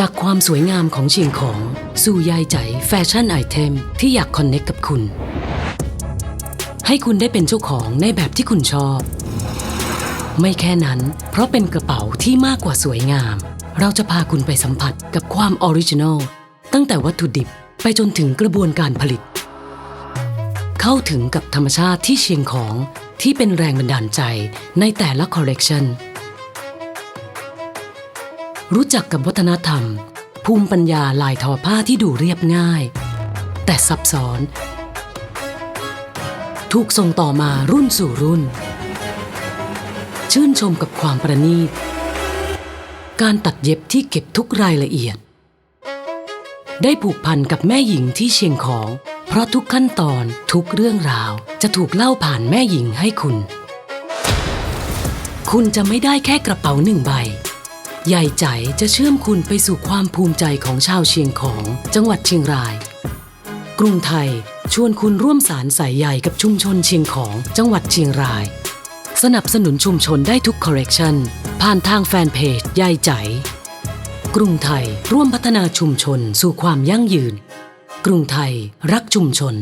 จากความสวยงามของเชียงของ สู่ยายใจแฟชั่นไอเทมที่อยากคอนเน็กกับคุณ ให้คุณได้เป็นเจ้าของในแบบที่คุณชอบ ไม่แค่นั้น เพราะเป็นกระเป๋าที่มากกว่าสวยงาม เราจะพาคุณไปสัมผัสกับความออริจินอลตั้งแต่วัตถุดิบไปจนถึงกระบวนการผลิต เข้าถึงกับธรรมชาติที่เชียงของที่เป็นแรงบันดาลใจในแต่ละคอลเลกชัน รู้จักกับวัฒนธรรม ภูมิปัญญาลายทอผ้าที่ดูเรียบง่าย แต่ซับซ้อน ถูกส่งต่อมารุ่นสู่รุ่น ชื่นชมกับความประณีต การตัดเย็บที่เก็บทุกรายละเอียด ได้ผูกพันกับแม่หญิงที่เชียงของ เพราะทุกขั้นตอนทุกเรื่องราวจะถูกเล่าผ่านแม่หญิงให้คุณ คุณจะไม่ได้แค่กระเป๋าหนึ่งใบ ใหญ่ใจจะเชื่อมคุณไปสู่ความภูมิใจของชาวเชียงของ จังหวัดเชียงราย กรุงไทยชวนคุณร่วมสารสายใยกับชุมชนเชียงของจังหวัดเชียงราย สนับสนุนชุมชนได้ทุกคอร์เรคชันผ่านทางแฟนเพจยายใจ กรุงไทยร่วมพัฒนาชุมชนสู่ความยั่งยืน กรุงไทยรักชุมชน